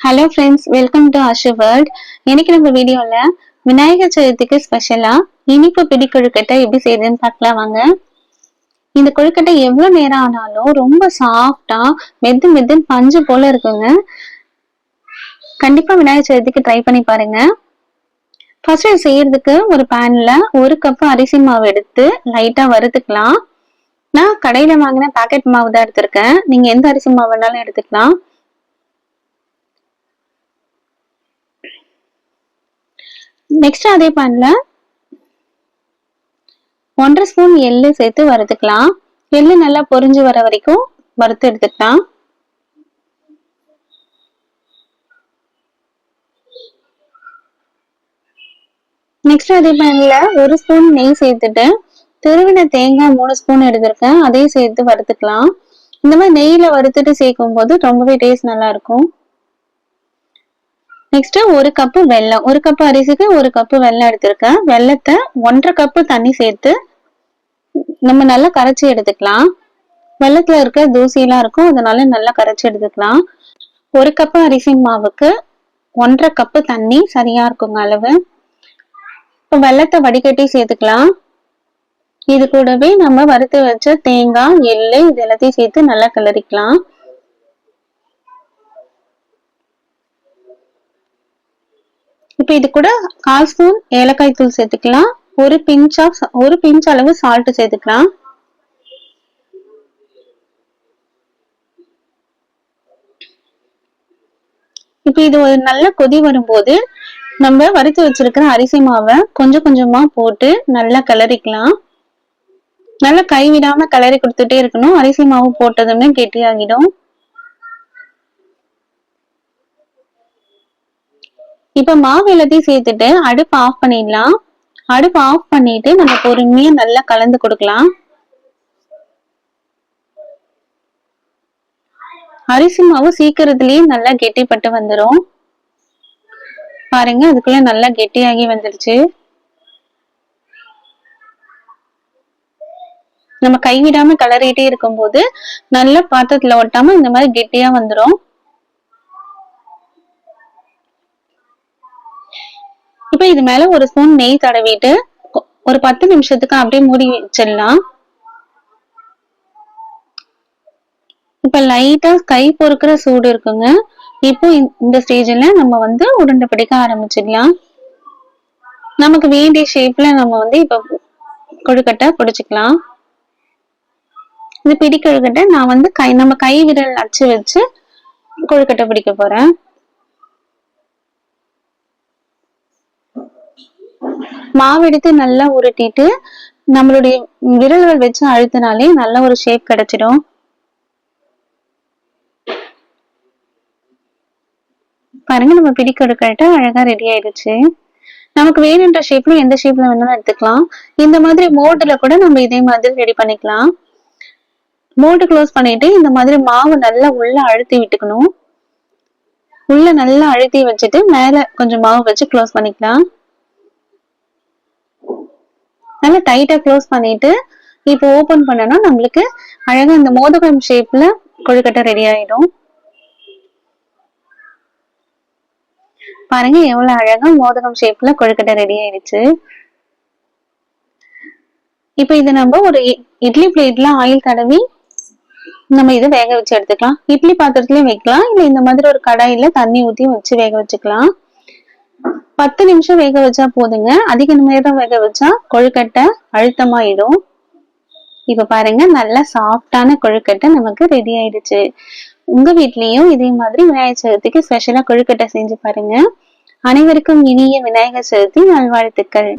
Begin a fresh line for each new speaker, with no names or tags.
Hello friends welcome to Ashu world இன்னைக்கு நம்ம வீடியோல விநாயகர் சதுர்த்திக்கு ஸ்பெஷலா இனிப்பு பிடி கொழுக்கட்டை எப்படி செய்யுதுன்னு பார்க்கலாம் வாங்க. இந்த கொழுக்கட்டை எவ்வளவு நேரம் ஆனாலும் ரொம்ப சாஃப்டா மெது மெத்துன்னு பஞ்சு போல இருக்குங்க. கண்டிப்பா விநாயகர் சதுர்த்திக்கு ட்ரை பண்ணி பாருங்க. ஃபர்ஸ்ட் இது செய்யறதுக்கு ஒரு பேன்ல ஒரு கப் அரிசி மாவு எடுத்து லைட்டா வறுத்துக்கலாம். நான் கடையில வாங்கின பாக்கெட் மாவு தான் எடுத்திருக்கேன். நீங்க எந்த அரிசி மாவு வேணாலும் எடுத்துக்கலாம். நெக்ஸ்ட் அதே பேன்ல ஒன்றரை ஸ்பூன் எள்ளு சேர்த்து வறுத்துக்கலாம். எள்ளு நல்லா பொரிஞ்சு வர வரைக்கும் வறுத்து எடுத்துக்கலாம். நெக்ஸ்ட் அதே பேன்ல ஒரு ஸ்பூன் நெய் சேர்த்துட்டு திருவின தேங்காய் மூணு ஸ்பூன் எடுத்திருக்கேன். அதையும் சேர்த்து வறுத்துக்கலாம். இந்த மாதிரி நெய்யில வறுத்துட்டு சேர்க்கும் போது ரொம்பவே டேஸ்ட் நல்லா இருக்கும். நெக்ஸ்ட் ஒரு கப்பு வெல்லம் ஒரு கப்பு அரிசிக்கு ஒரு கப்பு வெல்லம் எடுத்திருக்கேன். வெள்ளத்தை ஒன்றரை கப்பு தண்ணி சேர்த்து நம்ம நல்லா கரைச்சி எடுத்துக்கலாம். வெள்ளத்துல இருக்க தூசியெல்லாம் இருக்கும் அதனால நல்லா கரைச்சி எடுத்துக்கலாம். ஒரு கப்பு அரிசி மாவுக்கு ஒன்றரை கப்பு தண்ணி சரியா இருக்குங்க அளவு. இப்போ வெள்ளத்தை வடிகட்டி சேர்த்துக்கலாம். இது கூடவே நம்ம வறுத்து வச்ச தேங்காய் எள்ளு இது எல்லாத்தையும் சேர்த்து நல்லா கிளறிக்கலாம். இப்போ இது கூட கால் ஸ்பூன் ஏலக்காய் தூள் சேர்த்துக்கலாம். ஒரு பிஞ்ச் ஆஃப் ஒரு பிஞ்ச் அளவு சால்ட் சேர்த்துக்கலாம். இப்போ இது ஒரு நல்ல கொதி வரும்போது நம்ம வறுத்து வச்சிருக்கிற அரிசி மாவை கொஞ்சம் கொஞ்சமா போட்டு நல்லா கிளறிக்கலாம். நல்லா கைவிடாம கிளறி கொடுத்துட்டே இருக்கணும். அரிசி மாவு போட்டதுமே கெட்டியாகிடும். இப்ப மாவு எல்லாத்தையும் சேர்த்துட்டு அடுப்பு ஆஃப் பண்ணிடலாம். அடுப்பு ஆஃப் பண்ணிட்டு நம்ம பொறுமையா நல்லா கலந்து கொடுக்கலாம். அரிசி மாவு சீக்கிரத்திலேயே நல்லா கெட்டிப்பட்டு வந்துடும் பாருங்க அதுக்குள்ள நல்லா கெட்டியாகி வந்துடுச்சு நம்ம கைவிடாம கலரிட்டே இருக்கும்போது நல்ல பாத்திரத்துல ஒட்டாம இந்த மாதிரி கெட்டியா வந்துடும் இப்ப இது மேல ஒரு ஸ்பூன் நெய் தடவிட்டு ஒரு பத்து நிமிஷத்துக்கு அப்படியே மூடி வச்சிடலாம். இப்ப லைட்டா கை பொறுக்கிற சூடு இருக்குங்க. இப்போ இந்த ஸ்டேஜ்ல நம்ம வந்து உருண்டை பிடிக்க ஆரம்பிச்சிடலாம். நமக்கு வேண்டிய ஷேப்ல நம்ம வந்து இப்ப கொழுக்கட்டை பிடிச்சிக்கலாம். இது பிடி கொழுக்கட்டை நான் வந்து கை நம்ம கை விரல் அச்சு வச்சு கொழுக்கட்டை பிடிக்க போறேன். மாவு எடுத்து நல்லா உருட்டிட்டு நம்மளுடைய விரல்கள் வச்சு அழுத்தினாலே நல்ல ஒரு ஷேப் கிடைச்சிடும். பாருங்க நம்ம பிடி கொழுக்கட்டை அழகா ரெடி ஆயிடுச்சு. நமக்கு வேணுன்ற ஷேப்ல எந்த ஷேப்ல வேணாலும் எடுத்துக்கலாம். இந்த மாதிரி மோல்டுல கூட நம்ம இதே மாதிரி ரெடி பண்ணிக்கலாம். மோல்டு க்ளோஸ் பண்ணிட்டு இந்த மாதிரி மாவு நல்லா உள்ள அழுத்தி விட்டுக்கணும். உள்ள நல்லா அழுத்தி வச்சுட்டு மேல கொஞ்சம் மாவு வச்சு க்ளோஸ் பண்ணிக்கலாம். நல்லா டைட்டா க்ளோஸ் பண்ணிட்டு இப்போ ஓபன் பண்ணனா நம்மளுக்கு அழகா இந்த மோதகம் ஷேப்ல கொழுக்கட்டை ரெடி ஆயிடும். பாருங்க எவ்வளவு அழகா மோதகம் ஷேப்ல கொழுக்கட்டை ரெடி ஆயிடுச்சு. இப்போ இத நம்ம ஒரு இட்லி பிளேட்ல ஆயில் தடவி நம்ம இதை வேக வச்சு எடுத்துக்கலாம். இட்லி பாத்திரத்துலயும் வைக்கலாம். இல்ல இந்த மாதிரி ஒரு கடாயில தண்ணி ஊத்தி வச்சு வேக வச்சுக்கலாம். பத்து நிமிஷம் வேக வச்சா போதுங்க. அதிக நேரம் வேக வச்சா கொழுக்கட்டை அழுத்தமாயிடும். இப்ப பாருங்க நல்லா சாஃப்டான கொழுக்கட்டை நமக்கு ரெடி ஆயிடுச்சு. உங்க வீட்லயும் இதே மாதிரி விநாயகர் சதுர்த்திக்கு ஸ்பெஷலா கொழுக்கட்டை செஞ்சு பாருங்க. அனைவருக்கும் இனிய விநாயகர் சதுர்த்தி நல்வாழ்த்துக்கள்.